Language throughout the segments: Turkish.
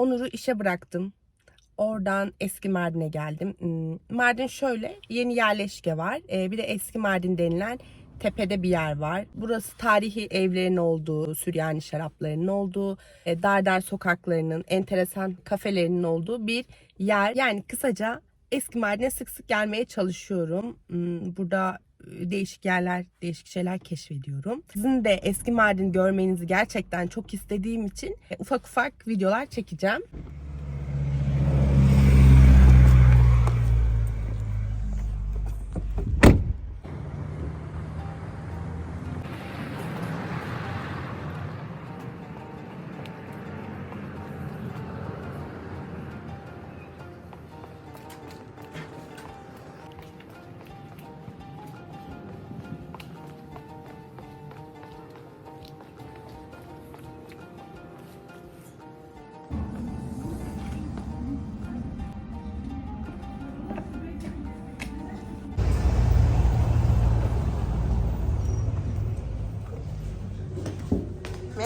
Onur'u işe bıraktım. Oradan eski Mardin'e geldim. Hmm, Mardin şöyle yeni yerleşke var. Ee, bir de eski Mardin denilen tepede bir yer var. Burası tarihi evlerin olduğu, Süryani şaraplarının olduğu, e, dar dar sokaklarının, enteresan kafelerinin olduğu bir yer. Yani kısaca eski Mardin'e sık sık gelmeye çalışıyorum. Hmm, Burada değişik yerler, değişik şeyler keşfediyorum. Sizin de eski Mardin görmenizi gerçekten çok istediğim için e, ufak ufak videolar çekeceğim.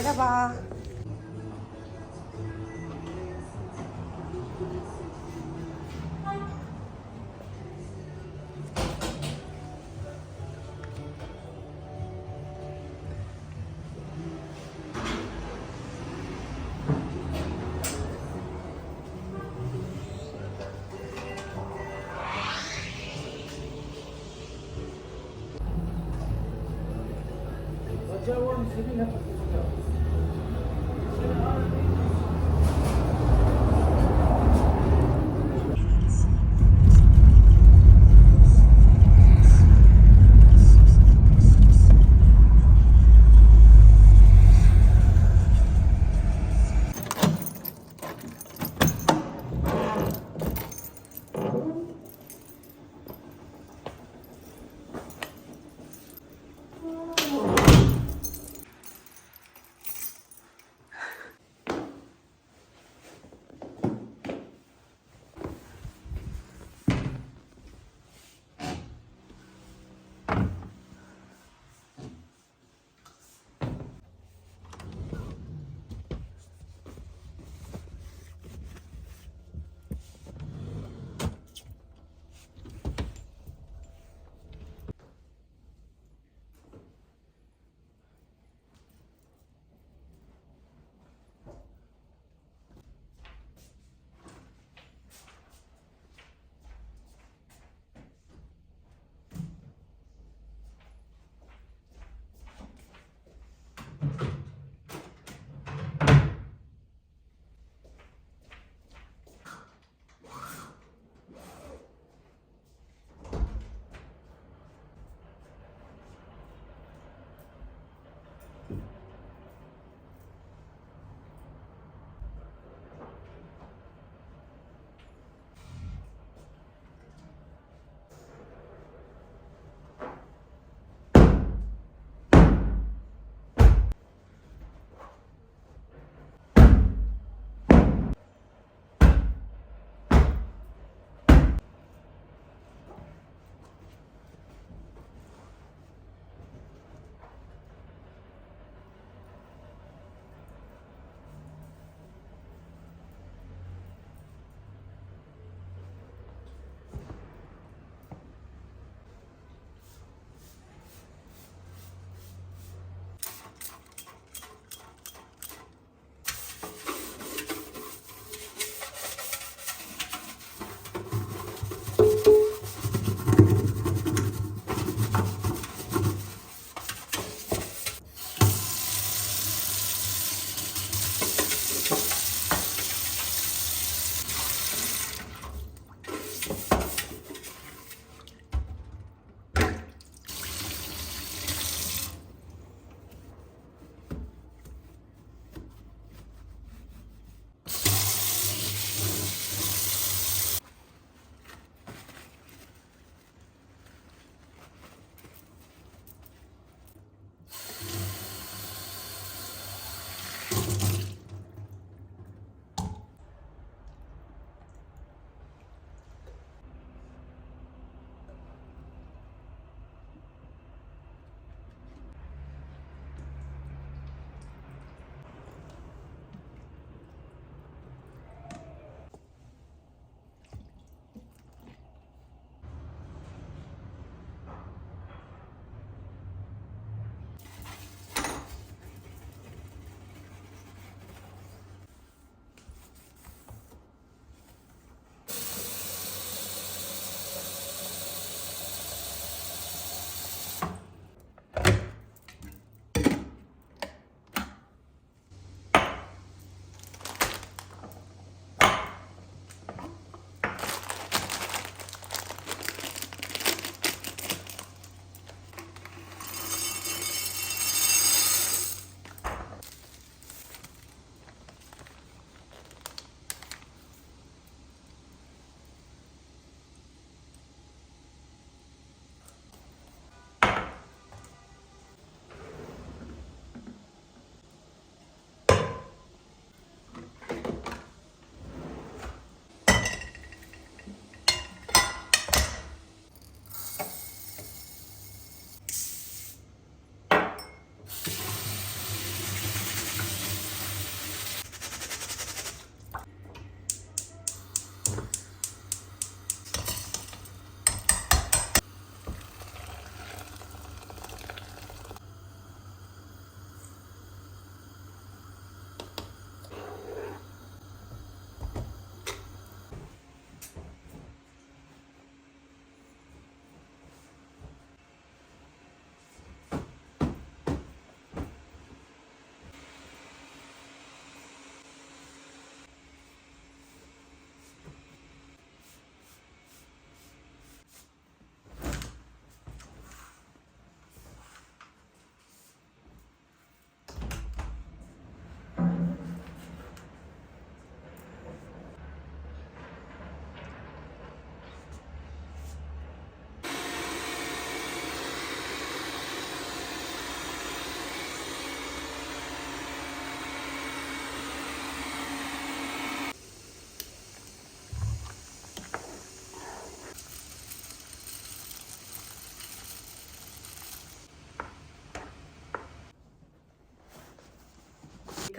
Merhaba. Hocam, senin hep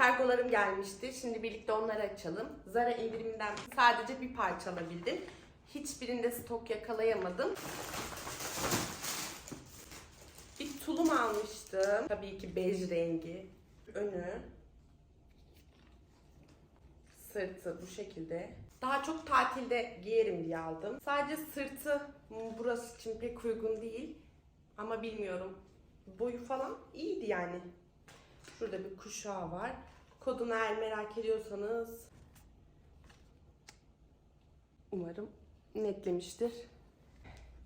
Kargolarım gelmişti. Şimdi birlikte onları açalım. Zara indiriminden sadece bir parça alabildim. Hiçbirinde stok yakalayamadım. Bir tulum almıştım. Tabii ki bej rengi. Önü. Sırtı bu şekilde. Daha çok tatilde giyerim diye aldım. Sadece sırtı burası için pek uygun değil. Ama bilmiyorum. Boyu falan iyiydi yani. Şurada bir kuşağı var. Kodunu eğer merak ediyorsanız umarım netlemiştir.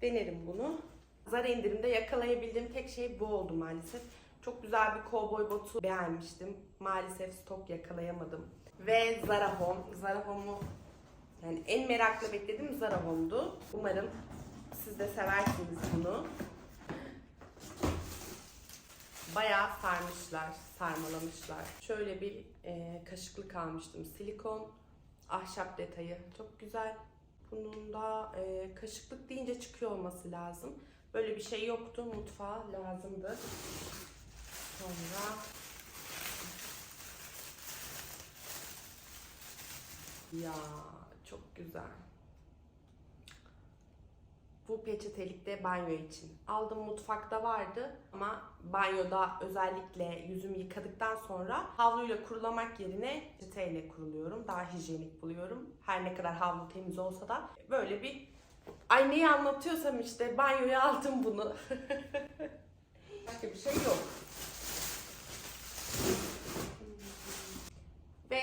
Denerim bunu. Zara indirimde yakalayabildiğim tek şey bu oldu maalesef. Çok güzel bir kovboy botu beğenmiştim. Maalesef stok yakalayamadım. Ve Zara Home. Zara Home'u yani en merakla beklediğim Zara Home'du. Umarım siz de seversiniz bunu. Bayağı sarmışlar, sarmalamışlar. Şöyle bir e, kaşıklık almıştım. Silikon, ahşap detayı. Çok güzel. Bunun da e, kaşıklık deyince çıkıyor olması lazım. Böyle bir şey yoktu. Mutfağa lazımdı. Sonra ya çok güzel. Bu peçetelik de banyo için. Aldım mutfakta vardı ama banyoda özellikle yüzümü yıkadıktan sonra havluyla kurulamak yerine peçeteyle kuruluyorum. Daha hijyenik buluyorum. Her ne kadar havlu temiz olsa da böyle bir Ay neyi anlatıyorsam işte banyoya aldım bunu. Başka bir şey yok. Ve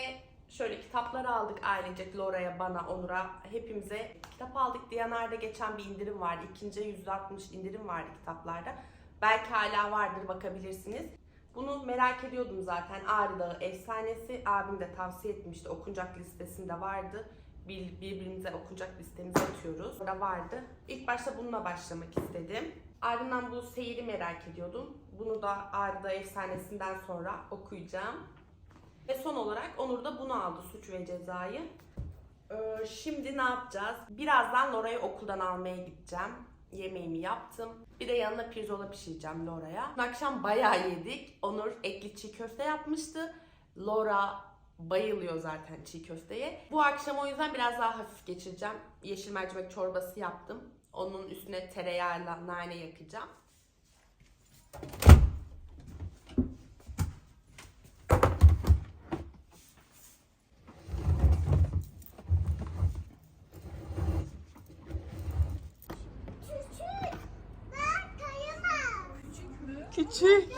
şöyle kitaplar aldık ailecek Lora'ya, bana, Onur'a. Hepimize kitap aldık. Diyanar'da geçen bir indirim vardı. İkinci %60 indirim vardı kitaplarda. Belki hala vardır bakabilirsiniz. Bunu merak ediyordum zaten. Ağrı Dağı Efsanesi. Abim de tavsiye etmişti. Okunacak listesinde vardı. Bir, birbirimize okunacak listemizi atıyoruz. Orada vardı. İlk başta bununla başlamak istedim. Ardından bu seyiri merak ediyordum. Bunu da Ağrı Dağı Efsanesi'nden sonra okuyacağım. Ve son olarak Onur da bunu aldı Suç ve Ceza'yı. Ee, şimdi ne yapacağız? Birazdan Lora'yı okuldan almaya gideceğim. Yemeğimi yaptım. Bir de yanına pirzola pişireceğim. Dün akşam bayağı yedik. Onur ekli çiğ köfte yapmıştı. Laura bayılıyor zaten çiğ köfteye. Bu akşam o yüzden biraz daha hafif geçireceğim. Yeşil mercimek çorbası yaptım. Onun üstüne tereyağıyla nane yakacağım. Küçük